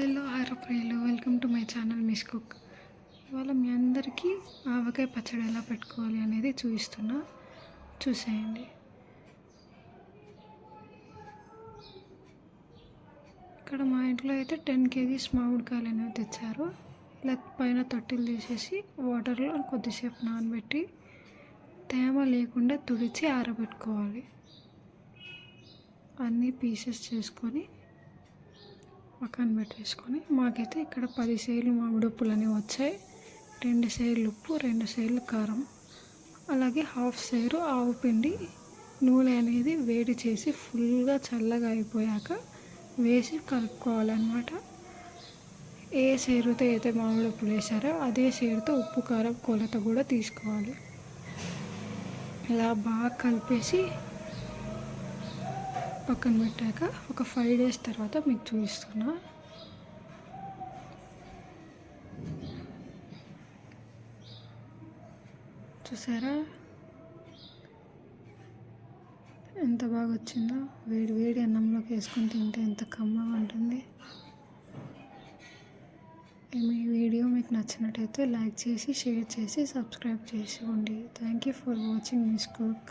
Hello హారప్రియలు welcome to my channel miss cook. ఇవాళ మీ అందరికీ ఆవకాయ పచ్చడి ఎలా పెట్టుకోవాలి అనేది చూపిస్తున్నా. చూసేయండి. ఇక్కడ మా ఇంట్లో అయితే టెన్ కేజీస్ మామిడికాయలు అనేవి తెచ్చారు. ఇలా పైన తొట్టిలు తీసేసి వాటర్లో కొద్దిసేపు నానబెట్టి తేమ లేకుండా తుడిచి ఆరబెట్టుకోవాలి. అన్నీ పీసెస్ చేసుకొని పక్కన పెట్టేసుకొని మాకైతే ఇక్కడ పది సేర్లు మామిడి ఉప్పులు అనేవి వచ్చాయి. రెండు సేర్లు ఉప్పు రెండు సేర్లు కారం. అలాగే హాఫ్ సేరు ఆవు పిండి. నూనె అనేది వేడి చేసి ఫుల్గా చల్లగా అయిపోయాక వేసి కలుపుకోవాలన్నమాట. ఏ సేరుతో అయితే మామిడి ఉప్పులు వేసారో అదే సేరుతో ఉప్పు కారం కొలత కూడా తీసుకోవాలి. ఇలా బాగా కలిపేసి పక్కన పెట్టాక ఒక ఫైవ్ డేస్ తర్వాత మీకు చూపిస్తున్నా. చూసారా? ఎంత బాగా వచ్చిందో? వేడి వేడి అన్నంలోకి వేసుకొని తింటే ఎంత కమ్మగా ఉంటుంది. మీ వీడియో మీకు నచ్చినట్టయితే లైక్ చేసి షేర్ చేసి సబ్స్క్రైబ్ చేసుకోండి. Thank you for watching miss cook